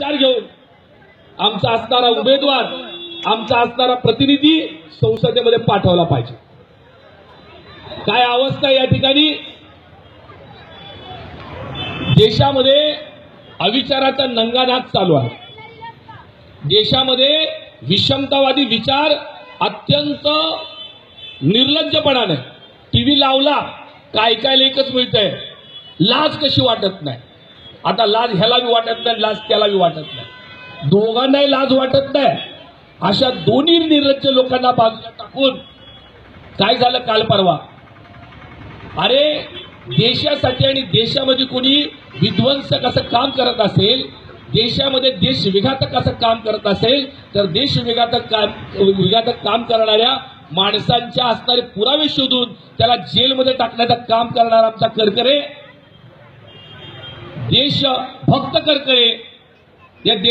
विचार घेऊन आमचा असणारा उमेदवार आमचा असणारा प्रतिनिधी संसदेमध्ये पाठवला पाहिजे. काय अवस्था या ठिकाणी? देशामध्ये अविचाराचा नंगानाथ चालू आहे. देशामध्ये विषमतावादी विचार अत्यंत निर्लज्जपणाने टीव्ही लावला काय काय एकच मिळतंय लाज कशी वाटत नाही? आता लाज ह्याला बी वाटत नाही लाज त्याला बी वाटत नाही. दोघांनाही लाज वाटत नाही. अशा दोन्ही निर्लज्ज लोकांना बाजूला टाकून काय झालं काल परवा? अरे देशासाठी आणि देशामध्ये कोणी विध्वंसक असं काम करत असेल देशामध्ये देश विघातक असं काम करत असेल तर देश विघातक काम विघातक काम करणाऱ्या माणसांच्या असणारे पुरावे शोधून त्याला जेलमध्ये टाकण्याचं काम करणारा आमचा करकरे देश भक्त करकरे या दे-